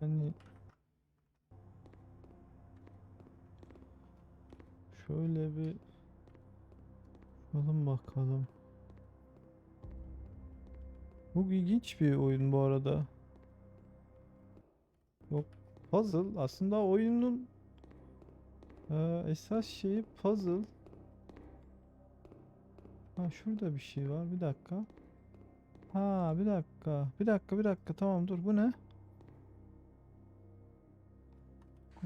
Hani şöyle bir bakalım bakalım. Bu ilginç bir oyun bu arada. Yok puzzle aslında oyunun eee, esas şeyi puzzle. Ha şurada bir şey var bir dakika. Ha bir dakika bir dakika bir dakika tamam dur bu ne?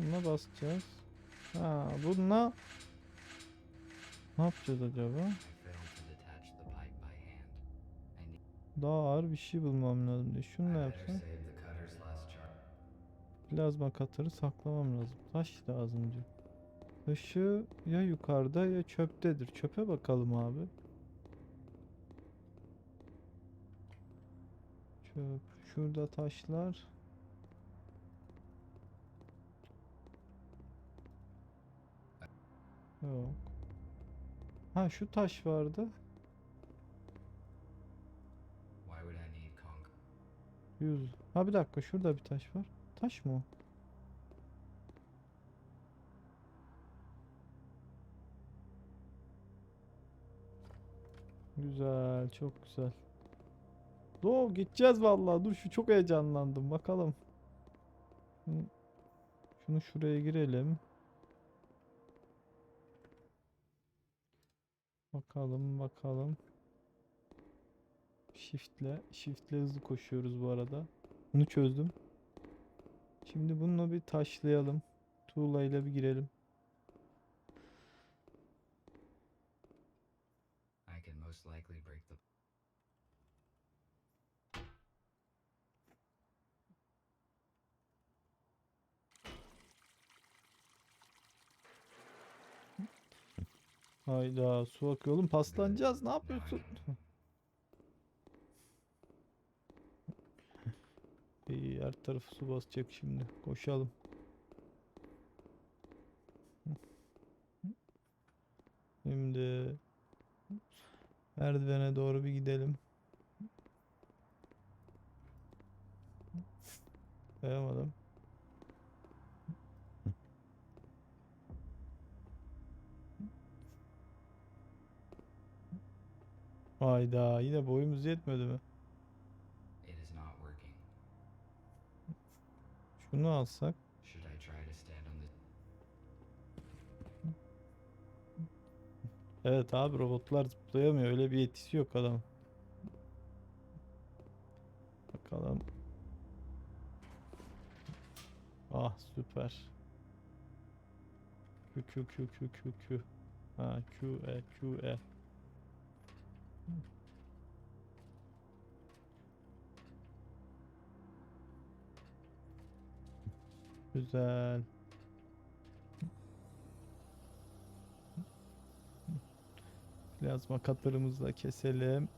Buna basacağız. Ha bununla ne yapacağız acaba? Daha ağır bir şey bulmam lazım diye. Şunu ne yapsam? Plazma katırı saklamam lazım. Taş lazım diyor. Taşı ya yukarıda ya çöptedir. Çöpe bakalım abi. Çöp. Şurada taşlar. Yok. Ha şu taş vardı. Why would I need conk? Yüz. Ha bir dakika şurada bir taş var. Taş mı o? Güzel, çok güzel. Do gideceğiz vallahi. Dur şu çok heyecanlandım. Bakalım. Şunu şuraya girelim. Bakalım, bakalım. Shift'le, shift'le hızlı koşuyoruz bu arada. Bunu çözdüm. Şimdi bununla bir taşlayalım. Tuğla ile bir girelim. I can most likely break Hayda su akıyor oğlum paslanacağız ne yapıyorsun? İyi her tarafı su basacak şimdi koşalım. Şimdi merdivene doğru bir gidelim. Dayanamadım. Hayda yine boyumuz yetmedi mi? It is not working. Şunu alsak. Evet abi robotlar zıplayamıyor. Öyle bir yetisi yok adam. Bakalım. Ah süper. Q Q Q Q Q Q. Ha Q E Q E. Güzel. Plazma katlarımızla keselim.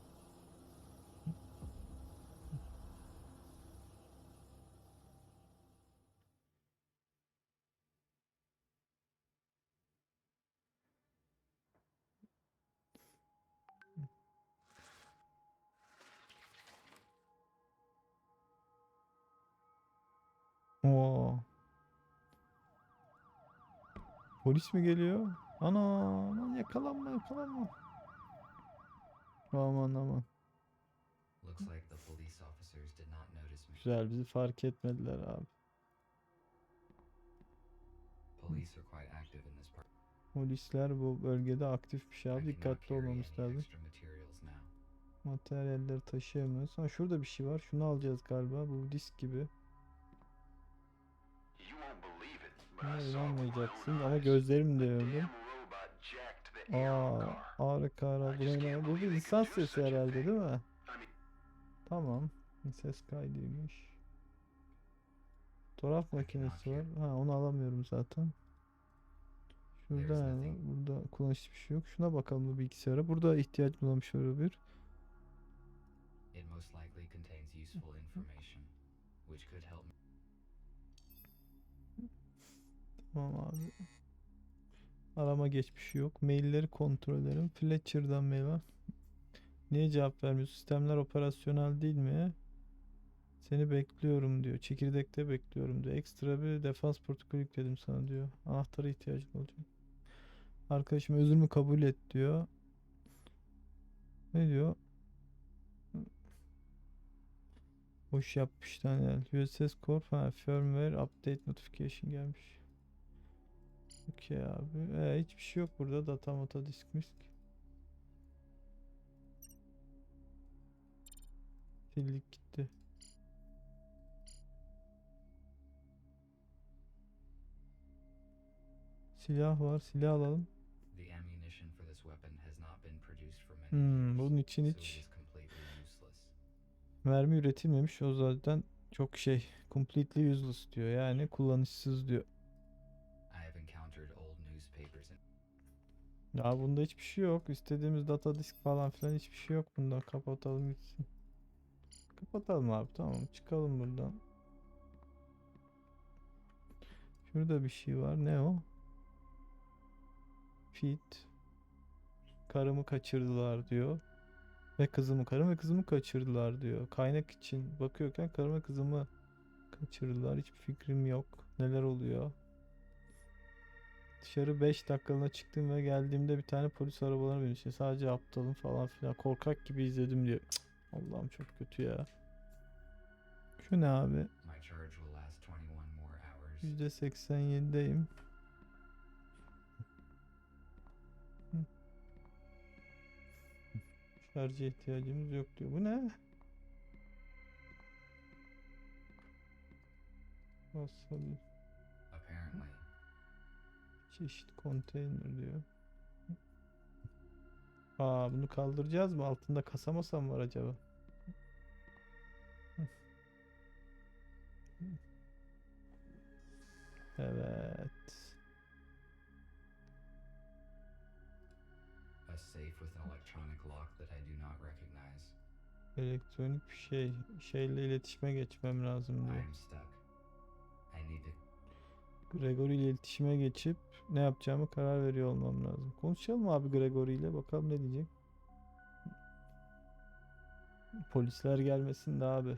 Oo. Polis mi geliyor? Ana, aman yakalanma yakalanma. Aman aman. Looks like the police officers did not notice me. Güzel bizi fark etmediler abi. Police are quite active in this part. Polisler bu bölgede aktif bir şey abi. Dikkatli olmamız lazım. Materyalleri taşıyamıyoruz. Ha şurada bir şey var. Şunu alacağız galiba. Bu disk gibi. Buna inanmayacaksın ama robot jacked the Aa, ağrı kara I bu bir insan sesi herhalde değil mi? Tamam. Ses kaydıymış. Fotoğraf makinesi var. Ha onu alamıyorum zaten. Şurada nothing. Burada kullanışlı bir şey yok. Şuna bakalım bu bilgisayara. Burada ihtiyaç bulamış olabilir. It most likely contains useful information, which could help me. Tamam abi. Arama geçmişi yok. Mailleri kontrol edelim. Fletcher'dan var. Niye cevap vermiyor? Sistemler operasyonel değil mi? Seni bekliyorum diyor. Çekirdekte bekliyorum diyor. Ekstra bir defans protokolü yükledim sana diyor. Anahtara ihtiyacın olacak. Arkadaşım özürümü kabul et diyor. Ne diyor? Boş yapmış Daniel. USS Corp firmware update notification gelmiş. Okey abi. Ee, hiçbir şey yok burada. Data mata disk misk. Sildik gitti. Silah var. Silah alalım. Hmm, bunun için hiç mermi üretilmemiş. O zaten çok şey. Completely useless diyor. Yani kullanışsız diyor. Ya bunda hiçbir şey yok. İstediğimiz data disk falan filan hiçbir şey yok bunda. Kapatalım gitsin. Kapatalım abi tamam. Çıkalım buradan. Şurada bir şey var. Ne o? Fit. Karımı kaçırdılar diyor. Ve kızımı. Karım ve kızımı kaçırdılar diyor. Kaynak için bakıyorken karım ve kızımı kaçırdılar. Hiçbir fikrim yok. Neler oluyor? Dışarı 5 dakikalığına çıktım ve geldiğimde bir tane polis arabalarına binmiş. Sadece aptalım falan filan. Korkak gibi izledim diyor. Allah'ım çok kötü ya. Şu ne abi? my charge will last 21 more hours. %87'deyim. Hı. Şarja ihtiyacımız yok diyor. Bu ne? Wasabi. Çeşit konteyner diyor. Aa bunu kaldıracağız mı? Altında kasa masa mı var acaba? Evet. a safe with an electronic lock that I do not recognize. Elektronik bir şey. Şeyle iletişime geçmem lazım diyor. am stuck. I need to Gregory ile iletişime geçip ne yapacağımı karar veriyor olmam lazım. Konuşalım abi Gregory ile bakalım ne diyecek. Polisler gelmesin de abi.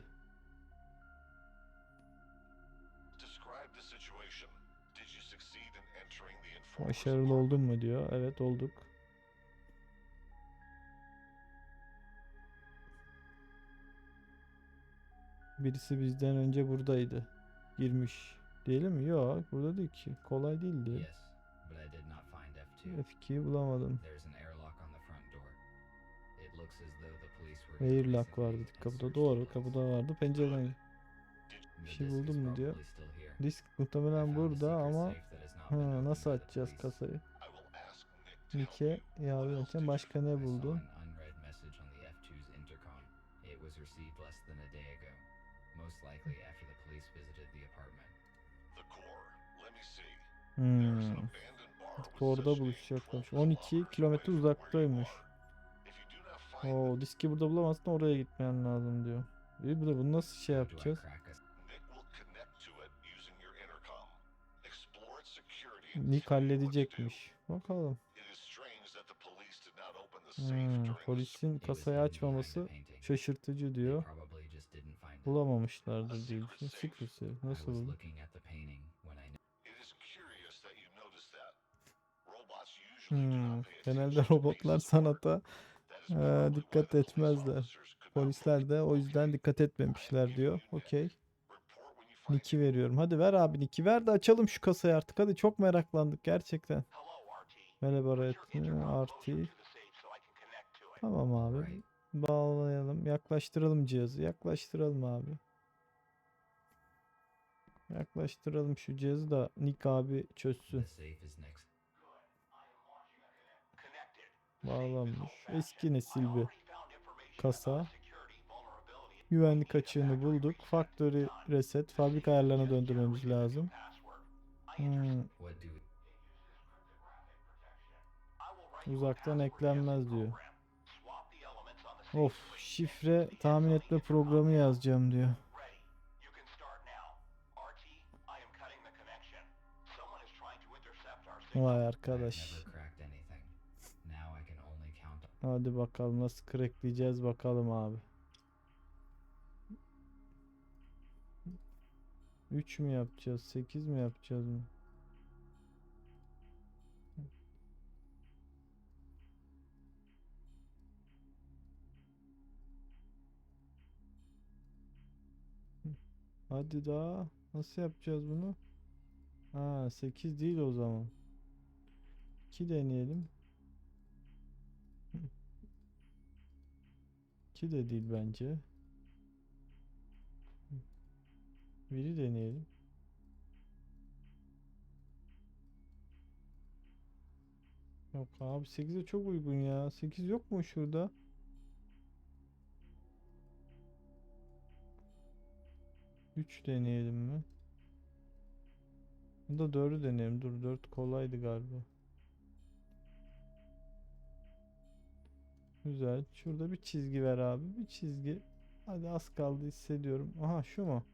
Başarılı oldun mu diyor. Evet olduk. Birisi bizden önce buradaydı. Girmiş. Diyelim mi? Yok burada değil ki. Kolay değildi. Yes, F2'yi bulamadım. Airlock vardı kapıda. Doğru kapıda vardı. Pencereden. Bir şey buldun mu diyor. Disk muhtemelen burada ama ha, nasıl açacağız kasayı? Else edeceğim. did Başka ne buldun? an unread message on the F2's intercom. It was received less than a day ago. Most likely after the police visited the apartment. The core. Let me see. There is an Hmm. Abandoned bar with Orada such a buluşacaklarmış. profile 12 away kilometre uzaktaymış. Oo diski burada bulamazsın oraya gitmen lazım diyor. İyi bu nasıl şey yapacağız? Nick halledecekmiş. Bakalım. Hmm, polisin kasayı açmaması şaşırtıcı diyor. Bulamamışlardır diye. I Nasıl was buldun? looking at the painting when I It is curious that you noticed that. Robots usually do Hmm, genelde robotlar sanata why dikkat etmezler. Polisler de o yüzden dikkat etmemişler diyor. Okey. Nick'i veriyorum. Hadi ver abi Nick'i ver de açalım şu kasayı artık. Hadi çok meraklandık gerçekten. Merhaba RT. it. Tamam abi. Bağlayalım. Yaklaştıralım cihazı. Yaklaştıralım abi. Yaklaştıralım şu cihazı da Nick abi çözsün. the safe is next. Connected. Bağlanmış. Eski nesil bir kasa. Güvenlik açığını bulduk. Factory reset. Fabrika ayarlarına döndürmemiz lazım. Hmm, uzaktan eklenmez diyor. Of şifre tahmin etme programı yazacağım diyor. Vay arkadaş. Hadi bakalım nasıl crackleyeceğiz bakalım abi. 3 mü yapacağız? 8 mi yapacağız mı? Hadi daha. Nasıl yapacağız bunu? Ha 8 değil o zaman. 2 deneyelim. 2 de değil bence. Biri deneyelim. Yok abi 8'e çok uygun ya. 8 yok mu şurada? Üç deneyelim mi? Bu da 4'ü deneyelim. Dur 4 kolaydı galiba. Güzel. Şurada bir çizgi ver abi. Bir çizgi. Hadi az kaldı hissediyorum. Aha şu mu?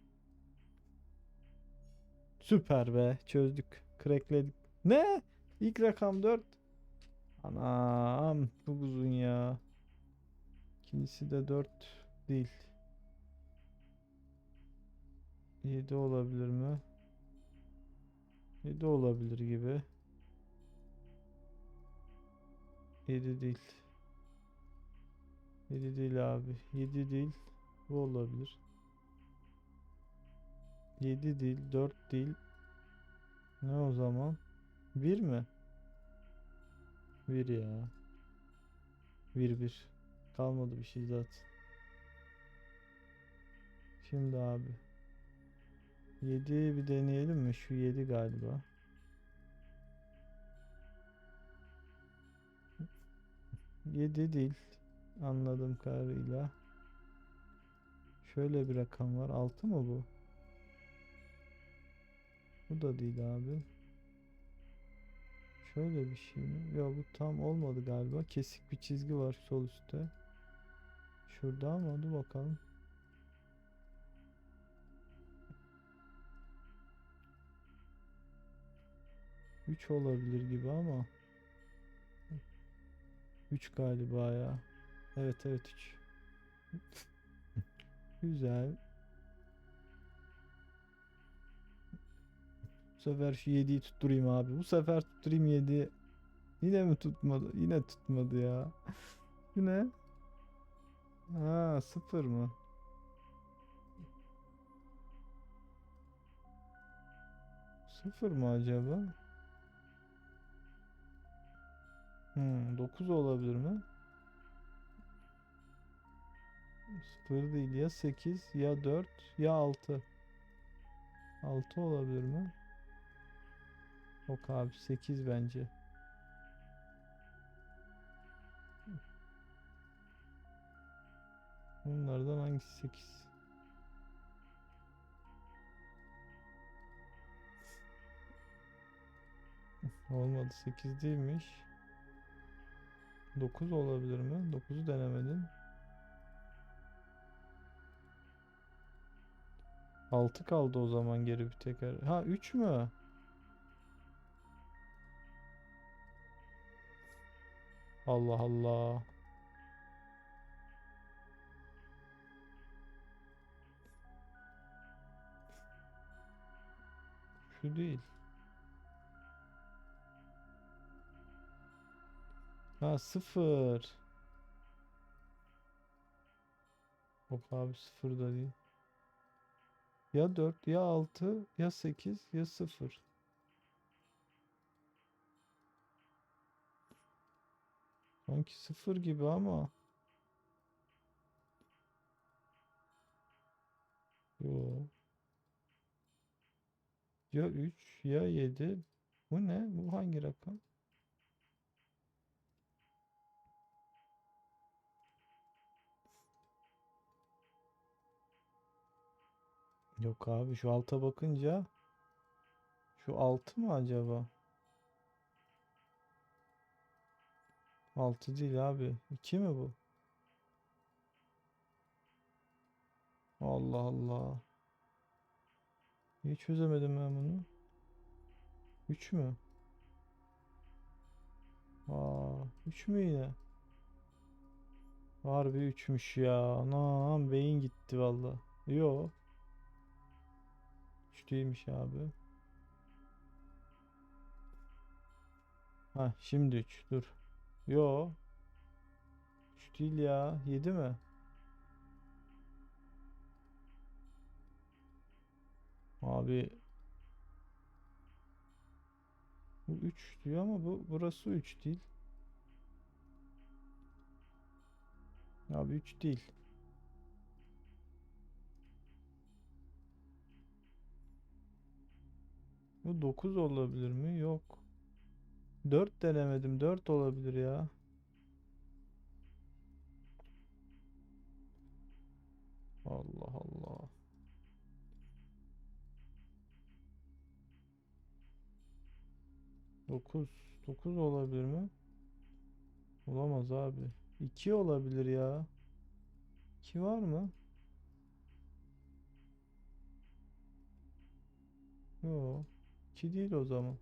Süper be. Çözdük. Crackledik. Ne? İlk rakam 4. Anam çok uzun ya. İkincisi de 4 değil. 7 olabilir mi? 7 olabilir gibi. 7 değil. 7 değil abi. 7 değil. Bu olabilir. 7 değil. 4 değil. Ne o zaman? 1 mi? 1 ya. 1 1. Kalmadı bir şey zaten. Şimdi abi. 7 bir deneyelim mi? Şu 7 galiba. Yedi değil. Anladığım kadarıyla. Şöyle bir rakam var. 6 mı bu? Bu da değil abi. Şöyle bir şey mi? Ya bu tam olmadı galiba. Kesik bir çizgi var sol üstte. Şurada ama dur bakalım. Üç olabilir gibi ama. 3 galiba ya. Evet evet 3. Güzel. Bu sefer şu 7'yi tutturayım abi. Bu sefer tutturayım 7. Yine mi tutmadı? Yine tutmadı ya. Bu ne? Ha sıfır mı? Sıfır mı acaba? Hmm, 9 olabilir mi? Sıfır değil ya 8 ya 4 ya 6. 6 olabilir mi? Yok abi 8 bence. Bunlardan hangisi 8? Olmadı 8 değilmiş. 9 olabilir mi? 9'u denemedin. 6 kaldı o zaman geri bir teker. Ha 3 mü? Allah Allah. Şu değil. Ha sıfır. Yok abi sıfır da değil. Ya 4 ya 6 ya 8 ya 0. Sanki 0 gibi ama. Yo. Ya 3 ya 7. Bu ne? Bu hangi rakam? Yok abi şu alta bakınca şu 6 mı acaba? 6 değil abi. 2 mi bu? Allah Allah. Niye çözemedim ben bunu? 3 mü? Aa, 3 mü yine? Harbi 3'müş ya. Anam beyin gitti valla. Yo. 3 değilmiş abi. Ha şimdi 3 dur. Yo. 3 değil ya. 7 mi? Abi bu 3 diyor ama bu burası 3 değil. Abi 3 değil. Bu 9 olabilir mi? Yok. 4 denemedim. 4 olabilir ya. Allah Allah. Dokuz. Dokuz olabilir mi? Olamaz abi. İki olabilir ya. İki var mı? Yok. İki değil o zaman.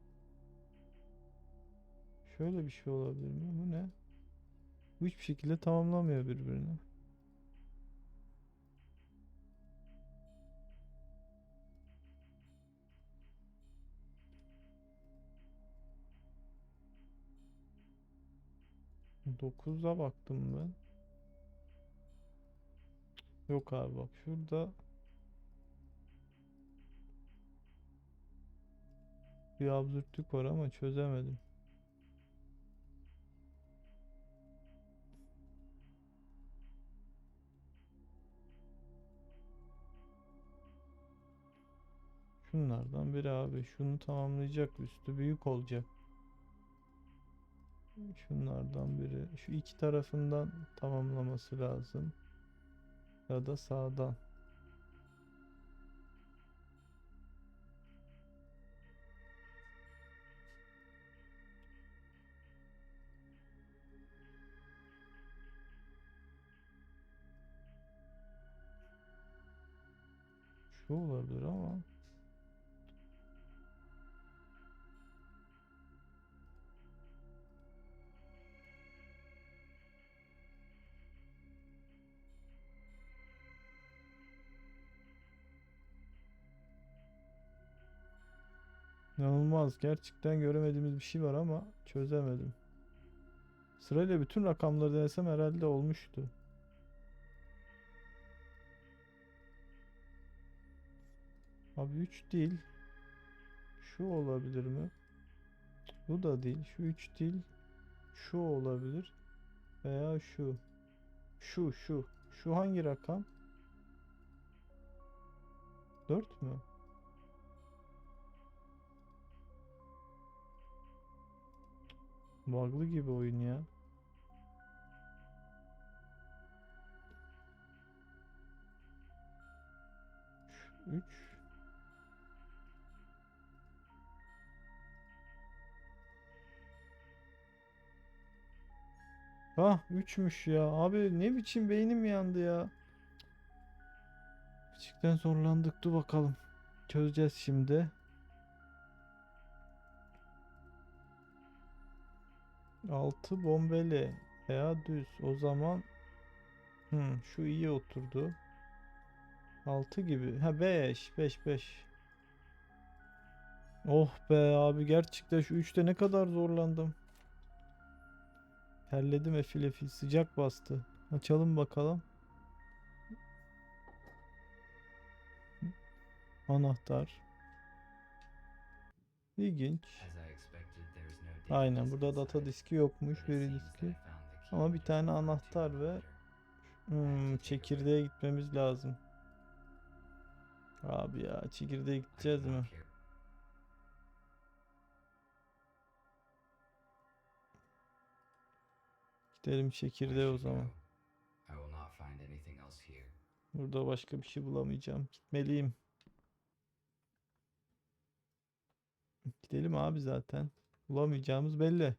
Şöyle bir şey olabilir mi? Bu ne? Bu hiçbir şekilde tamamlamıyor birbirini. Dokuz'a baktım ben. Yok abi bak şurada bir absürtlük var ama çözemedim. Şunlardan biri abi. Şunu tamamlayacak. Üstü büyük olacak. Şunlardan biri. Şu iki tarafından tamamlaması lazım. Ya da sağdan. İnanılmaz. Gerçekten göremediğimiz bir şey var ama çözemedim. Sırayla bütün rakamları denesem herhalde olmuştu. Abi 3 değil. Şu olabilir mi? Bu da değil. Şu 3 değil. Şu olabilir. Veya şu. Şu şu. Şu hangi rakam? 4 mü? Bug'lı gibi oyun ya. Üç. Ah üçmüş ya. Abi ne biçim beynim yandı ya. Gerçekten zorlandık. Dur bakalım. Çözeceğiz şimdi. Altı bombeli veya düz. O zaman hmm, şu iyi oturdu. 6 gibi. Ha 5 5 5. Oh be abi gerçekten şu 3'te ne kadar zorlandım. Terledim efil efil sıcak bastı. Açalım bakalım. Anahtar. İlginç. Aynen burada data diski yokmuş, veri diski. Ama bir tane anahtar ve hmm, çekirdeğe gitmemiz lazım. Abi ya çekirdeğe gideceğiz mi? Gidelim çekirdeğe o zaman. Burada başka bir şey bulamayacağım. Gitmeliyim. Gidelim abi zaten. Bulamayacağımız belli.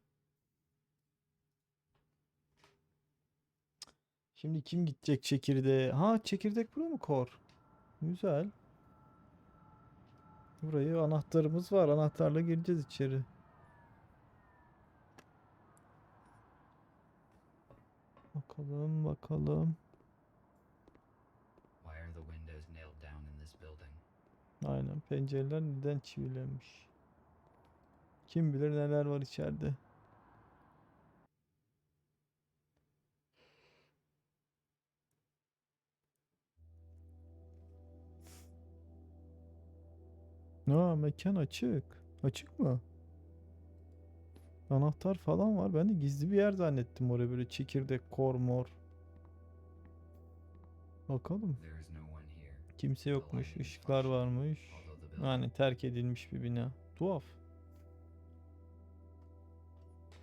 Şimdi kim gidecek çekirdeğe? Ha çekirdek bura mı kor? Güzel. Burayı anahtarımız var. Anahtarla gireceğiz içeri. Bakalım bakalım. Aynen pencereler neden çivilenmiş? Kim bilir neler var içeride. Aa mekan açık. Açık mı? Anahtar falan var. Ben de gizli bir yer zannettim oraya böyle çekirdek, kor, mor. Bakalım. Kimse yokmuş. ışıklar varmış. Yani terk edilmiş bir bina. Tuhaf.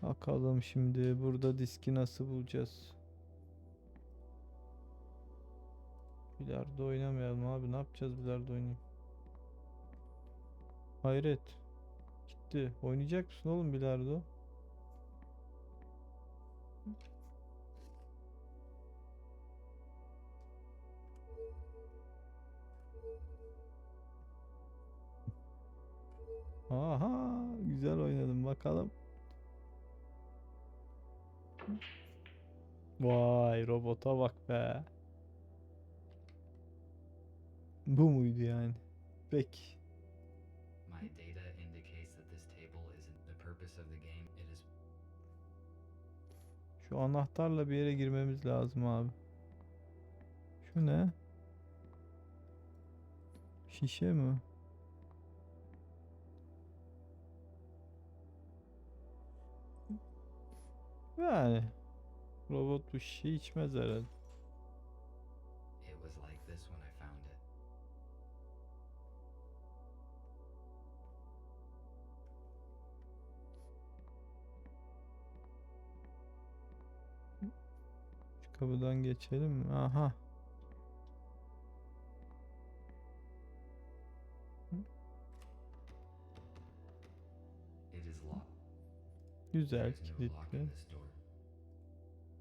Bakalım şimdi burada diski nasıl bulacağız? Bilardo oynamayalım abi. Ne yapacağız bilardo oynayayım? Hayret. Gitti. Oynayacak mısın oğlum bilardo? Aha, güzel oynadım bakalım. Vay robota bak be. Bu muydu yani? Peki. My data indicates that this table isn't the purpose of the game. It is Şu anahtarla bir yere girmemiz lazım abi. Şu ne? Şişe mi? Yani robot bu şişeyi içmez herhalde. it was like this when I found it. Şu kapıdan geçelim? Aha. Güzel kilitli.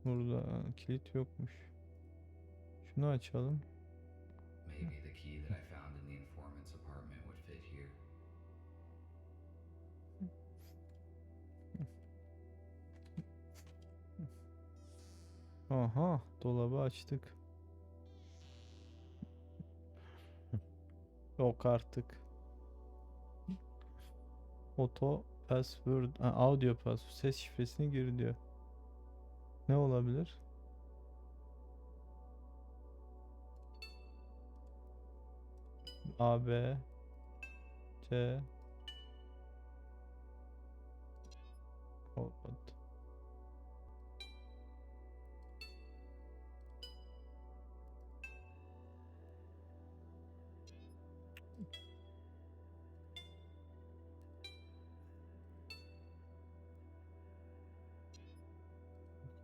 Burada kilit yokmuş. Şunu açalım. Maybe the key that I found in the informant's apartment would fit here. Aha, dolabı açtık. Yok artık. Auto password, ha, audio password, ses şifresini gir diyor. Ne olabilir? A, B, C,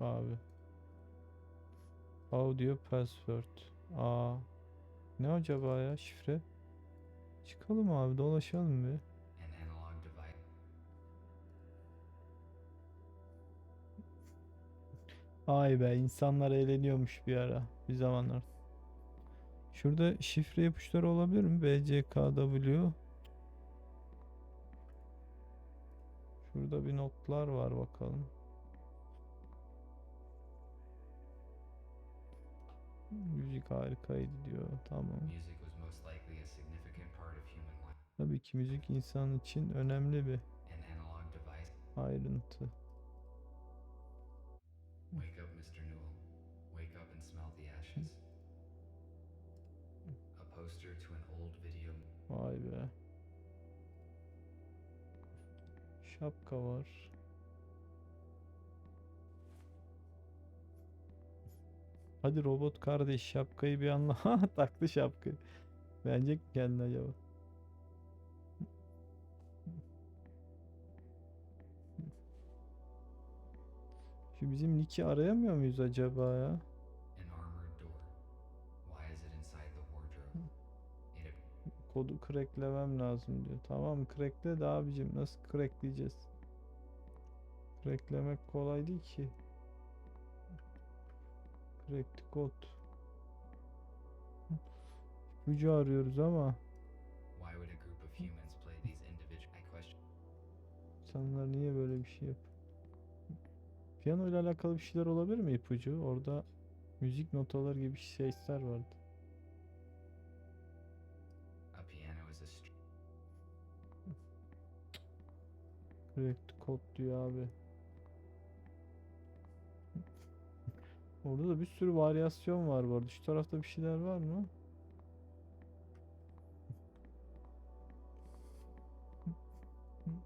Abi. Audio password. Aa. Ne acaba ya şifre? Çıkalım abi dolaşalım bir. Ay be insanlar eğleniyormuş bir ara bir zamanlar. Şurada şifre ipuçları olabilir mi? BCKW. Şurada bir notlar var bakalım. Müzik harikaydı diyor. Tamam. Tabii ki müzik insan için önemli bir ayrıntı. Wake up, Mr. Newell. Wake up and smell the ashes. A poster to an old video. Vay be. Şapka var. Hadi robot kardeş şapkayı bir anla. Taktı şapkayı. Beğenecek mi kendini acaba? Şu bizim Nick'i arayamıyor muyuz acaba ya? Kodu cracklemem lazım diyor. Tamam crackle de abicim nasıl crackleyeceğiz? Cracklemek kolay değil ki. Play these individual? I question. insanlar niye böyle bir şey yapıyor? Piyano ile alakalı bir şeyler olabilir mi ipucu? Orada müzik notaları gibi sesler vardı. A piano was a str- Correct kod diyor abi. Orada da bir sürü varyasyon var bu. Şu tarafta bir şeyler var mı?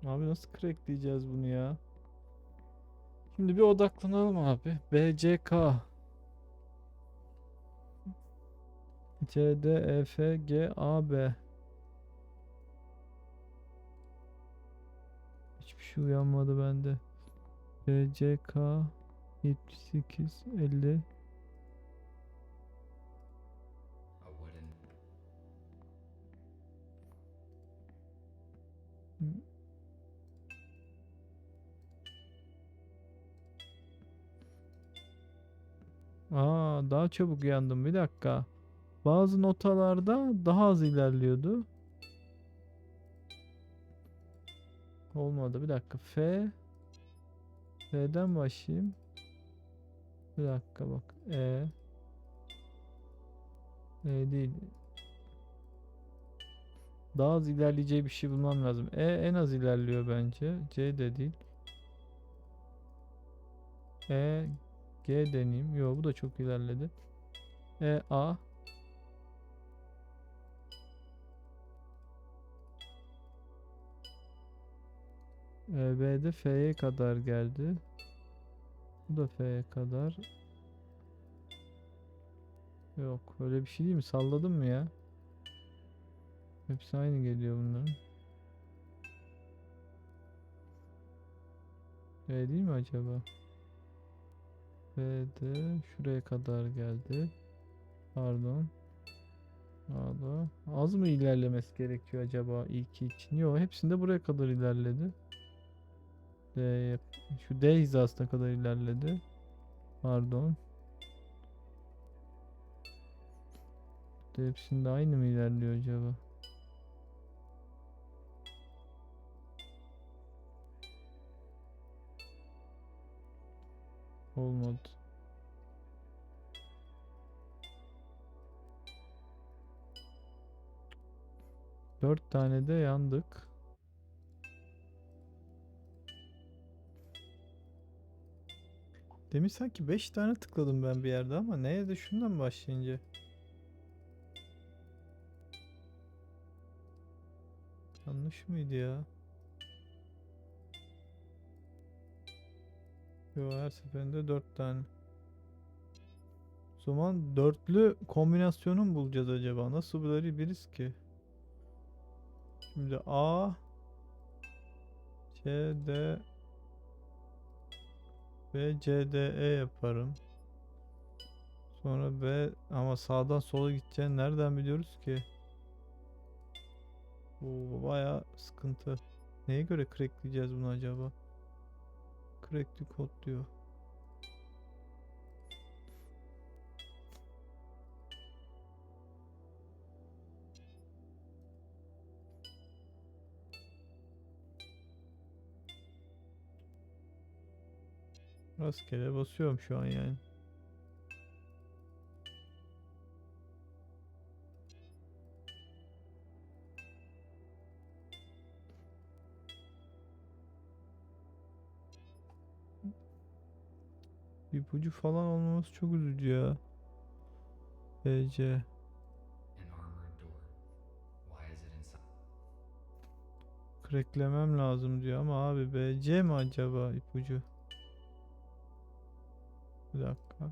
Abi nasıl crackleyeceğiz bunu ya? Şimdi bir odaklanalım abi. BCK C, D, E, F, G, A, B Hiçbir şey uyanmadı bende. B, C, K 78, 50 a wooden Aa daha çabuk uyandım bir dakika. Bazı notalarda daha az ilerliyordu. Olmadı bir dakika. F F'den başlayayım. Bir dakika bak. E E değil. Daha az ilerleyeceği bir şey bulmam lazım. E en az ilerliyor bence. C de değil. E G deneyeyim. Yo bu da çok ilerledi. E A E, B'de F'ye kadar geldi. Bu da F'ye kadar. Yok öyle bir şey değil mi? Salladım mı ya? Hepsi aynı geliyor bunların. E değil mi acaba? B'de şuraya kadar geldi. Pardon. A'da. Az mı ilerlemesi gerekiyor acaba ilki için? Yok hepsinde buraya kadar ilerledi. D, şu D hizasına kadar ilerledi. Pardon. Hepsinde aynı mı ilerliyor acaba? Olmadı. Dört tane de yandık. Demin sanki 5 tane tıkladım ben bir yerde ama neye de şundan başlayınca. Yanlış mıydı ya? Yo her seferinde 4 tane. O zaman dörtlü kombinasyonu mu bulacağız acaba? Nasıl bulabiliriz ki? Şimdi A C D B C D E yaparım. Sonra B ama sağdan sola gideceğini nereden biliyoruz ki? Oo baya sıkıntı. Neye göre crackleyeceğiz bunu acaba? Crackli kod diyor. Rastgele basıyorum şu an yani. İpucu falan olmaması çok üzücü ya. BC. Cracklemem lazım diyor ama abi BC mi acaba ipucu? Bir dakika.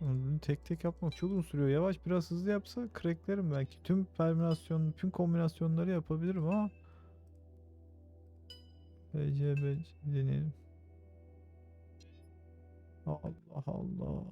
Bunu tek tek yapmak çok uzun sürüyor. Yavaş biraz hızlı yapsa cracklerim belki. Tüm permütasyon, tüm kombinasyonları yapabilirim ama BC, BC deneyelim. Allah Allah.